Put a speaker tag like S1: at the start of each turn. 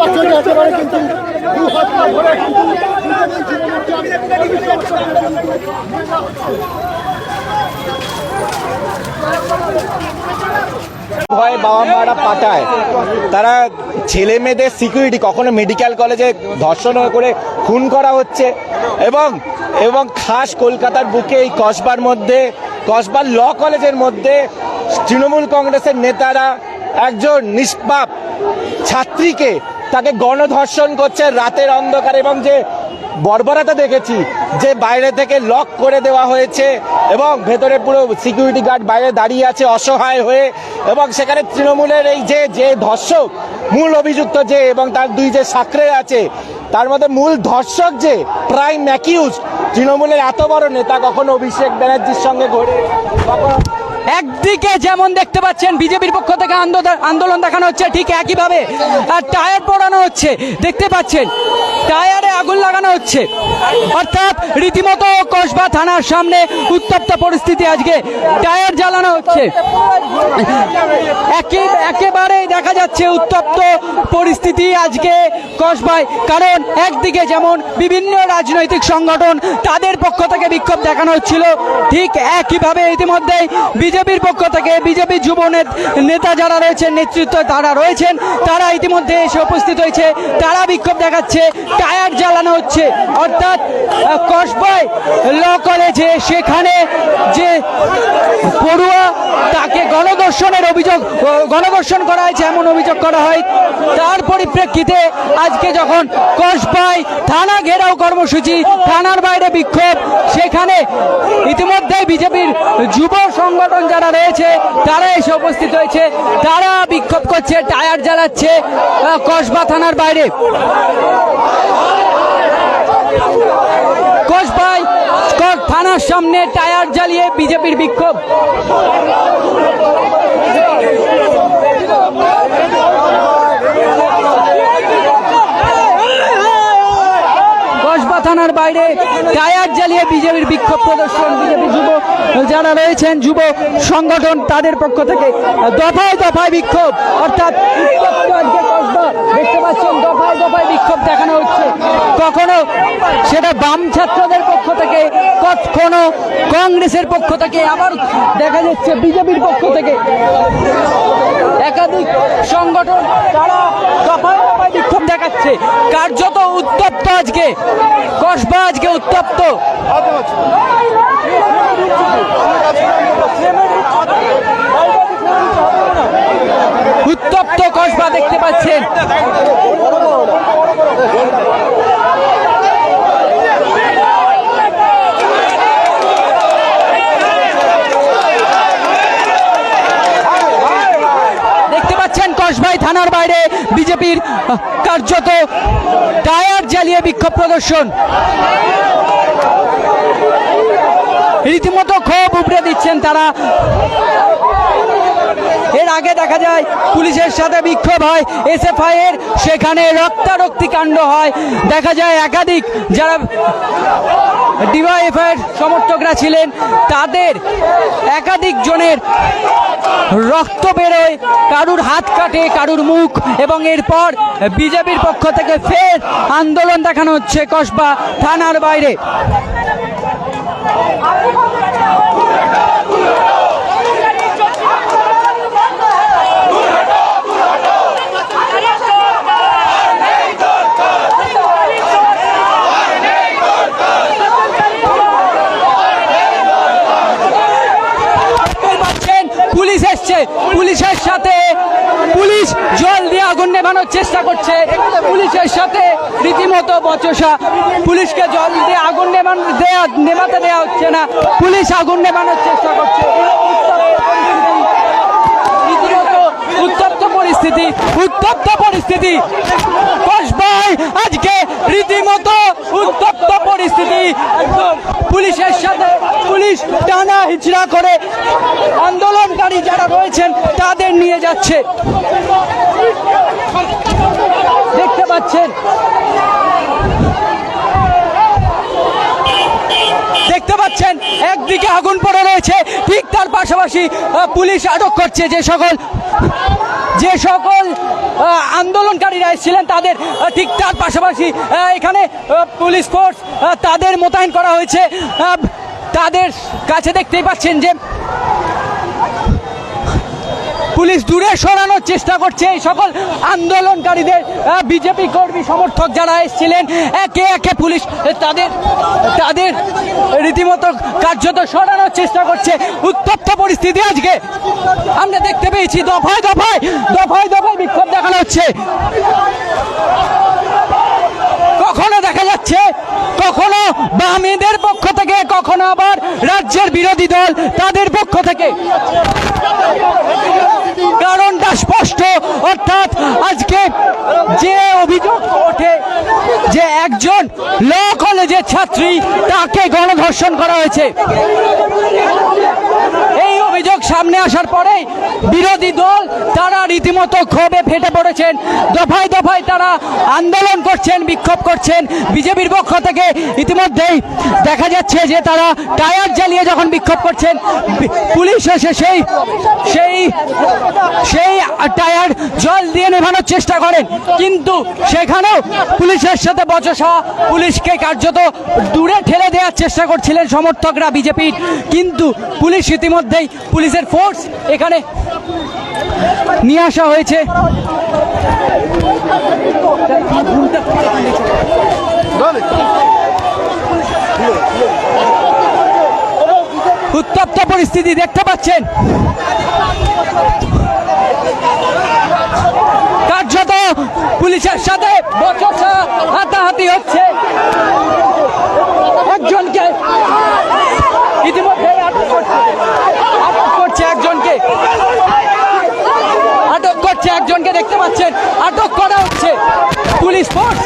S1: বাচ্চাকে একেবারে কিন্তু দু হাত পা ধরে
S2: ভয়ে বাবা মারা পাঠায়। তারা ছেলে মেয়েদের সিকিউরিটি কখনো মেডিকেল কলেজে ধর্ষণ করে খুন করা হচ্ছে। এবং এবং খাস কলকাতার বুকে এই কসবার মধ্যে, কসবার ল কলেজের মধ্যে তৃণমূল কংগ্রেসের নেতারা একজন নিষ্পাপ ছাত্রীকে তাকে গণধর্ষণ করছে রাতের অন্ধকার এবং যে বর্বরতা দেখেছি যে বাইরে থেকে লক করে দেওয়া হয়েছে এবং ভেতরে পুরো সিকিউরিটি গার্ড বাইরে দাঁড়িয়ে আছে, অসহায় হয়ে। এবং সেখানে তৃণমূলের এই যে যে ধর্ষক, মূল অভিযুক্ত যে এবং তার দুই যে সাকরে আছে, তার মধ্যে মূল ধর্ষক যে প্রাইম অ্যাকিউজ তৃণমূলের এত বড় নেতা কখনো অভিষেক ব্যানার্জির সঙ্গে ঘোরে? কখনো
S3: একদিকে যেমন দেখতে পাচ্ছেন বিজেপির পক্ষ থেকে আন্দোলন- দেখানো হচ্ছে, ঠিক একইভাবে, আর টায়ার পোড়ানো হচ্ছে। দেখতে পাচ্ছেন, টায়ারে আগুন লাগানো হচ্ছে। অর্থাৎ রীতিমতো কসবা থানার সামনে উত্তপ্ত পরিস্থিতি আজকে। টায়ার জ্বালানো হচ্ছে। একে, একেবারেই দেখা যাচ্ছে উত্তপ্ত পরিস্থিতি আজকে কসবায়। কারণ একদিকে যেমন বিভিন্ন রাজনৈতিক সংগঠন তাদের পক্ষ থেকে বিক্ষোভ দেখানো হচ্ছিল, ঠিক একইভাবে ইতিমধ্যেই বিজেপির পক্ষ থেকে বিজেপি যুব নেতা যারা রয়েছেন, নেতৃত্ব তারা রয়েছেন, তারা ইতিমধ্যে এসে উপস্থিত হয়েছে। তারা বিক্ষোভ দেখাচ্ছে, টায়ার জ্বালানো হচ্ছে। অর্থাৎ কসবয় ল কলেজে সেখানে যে পড়ুয়া গণদর্শনের অভিযোগ গণদর্শন করা হয়েছে, এমন অভিযোগ করা হয়। তার পরিপ্রেক্ষিতে আজকে যখন কসবায় থানা ঘেরাও কর্মসূচি, থানার বাইরে বিক্ষোভ, সেখানে ইতিমধ্যে বিজেপির যুব সংগঠন যারা রয়েছে, তারা এসে উপস্থিত হয়েছে। তারা বিক্ষোভ করছে, টায়ার জ্বালাচ্ছে কসবা থানার বাইরে। কসবাই থানার সামনে টায়ার জ্বালিয়ে বিজেপির বিক্ষোভ। কসবা থানার বাইরে টায়ার জ্বালিয়ে বিজেপির বিক্ষোভ প্রদর্শন। বিজেপি যুব যারা রয়েছেন, যুব সংগঠন, তাদের পক্ষ থেকে দফায় দফায় বিক্ষোভ। অর্থাৎ দেখতে পাচ্ছেন, দফায় দফায় বিক্ষোভ দেখানো হচ্ছে। সেটা বাম ছাত্রদের পক্ষ থেকে কখনো কংগ্রেসের পক্ষ থেকে, আবার দেখা যাচ্ছে বিজেপির পক্ষ থেকে। একাধিক সংগঠন তারা বিক্ষোভ দেখাচ্ছে। কার্যত উত্তপ্ত আজকে। কসবা আজকে উত্তপ্ত। উত্তপ্ত কসবা দেখতে পাচ্ছেন। দেখতে কসবাই থানার বাইরে। বিজেপির কার্যত টায়ার জ্বালিয়ে বিক্ষোভ প্রদর্শন। রীতিমতো ক্ষোভ উপড়ে দিচ্ছেন তারা। আগে দেখা যায় পুলিশের সাথে বিক্ষোভ হয় এসএফআই এর সেখানে রক্তারক্তি কাণ্ড হয়। দেখা যায় একাধিক যারা ডিওয়াইএফআই এর সমর্থকরা ছিলেন, তাদের একাধিক জনের রক্ত বেরোয়, কারুর হাত কাটে, কারুর মুখ, এবং এরপর বিজেপির পক্ষ থেকে ফের আন্দোলন দেখানো হচ্ছে কসবা থানার বাইরে দেখতেই পাচ্ছেন পুলিশ এসছে পুলিশের সাথে পুলিশ জল দিয়ে আগুন নেভানোর চেষ্টা করছে। পুলিশের সাথে রীতিমতো বচসা। পুলিশকে জল দিয়ে আগুন নেভানো, দেয়া, নেভাতে দেওয়া হচ্ছে না। পুলিশ আগুন নেভানোর চেষ্টা করছে। উত্তপ্ত পরিস্থিতি, উত্তপ্ত আজকে রীতিমতো উত্তপ্ত পরিস্থিতি একদম পুলিশের সাথে পুলিশ টানা হিচড়া করে আন্দোলনকারী যারা রয়েছেন তাদের নিয়ে যাচ্ছে। দেখতে পাচ্ছেন? দেখতে পাচ্ছেন? একদিকে আগুন পড়ে রয়েছে, ঠিক তার পাশাপাশি পুলিশ আটক করছে যে সকল যে সকল আন্দোলনকারীরা এসেছিলেন তাদের ঠিক তার পাশাপাশি এখানে পুলিশ ফোর্স তাদের মোতায়েন করা হয়েছে। তাদের কাছে দেখতেই পাচ্ছেন যে পুলিশ দূরে সরানোর চেষ্টা করছে। এই সকল আন্দোলনকারীদের বিজেপি কর্মী সমর্থক যারা এসেছিলেন, একে একে পুলিশ তাদের তাদের রীতিমতো কার্যত সরানোর চেষ্টা করছে। উত্তপ্ত পরিস্থিতি আজকে। আমরা দেখতে পেয়েছি, দফায় দফায় দফায় দফায় বিক্ষোভ দেখানো হচ্ছে। কখনো দেখা যাচ্ছে, কখনো বামেদের পক্ষ থেকে, কখনো আবার রাজ্যের বিরোধী দল তাদের পক্ষ থেকে কারণটা স্পষ্ট অর্থাৎ আজকে যে অভিযোগ ওঠে যে একজন ল কলেজের ছাত্রী তাকে গণধর্ষণ করা হয়েছে। অভিযোগ সামনে আসার পরেই বিরোধী দল, তারা রীতিমতো ক্ষোভে ফেটে পড়েছেন। দফায় দফায় তারা আন্দোলন করছেন, বিক্ষোভ করছেন। বিজেপির পক্ষ থেকে ইতিমধ্যেই দেখা যাচ্ছে যে তারা টায়ার জ্বালিয়ে যখন বিক্ষোভ করছেন পুলিশ এসে সেই সেই সেই টায়ার জল দিয়ে নেভানোর চেষ্টা করেন। কিন্তু সেখানেও পুলিশের সাথে বচসা, পুলিশকে কার্যত দূরে ঠেলে দেওয়ার চেষ্টা করছিলেন সমর্থকরা বিজেপির। কিন্তু পুলিশ ইতিমধ্যেই পুলিশের ফোর্স এখানে নিয়ে আসা হয়েছে। উত্তপ্ত পরিস্থিতি দেখতে পাচ্ছেন। কার্যত পুলিশের সাথে হাতাহাতি হচ্ছে একজনকে ইতিমধ্যে আটক করছে আটক করছে একজনকে আটক করছে একজনকে দেখতে পাচ্ছেন আটক করা হচ্ছে। Police force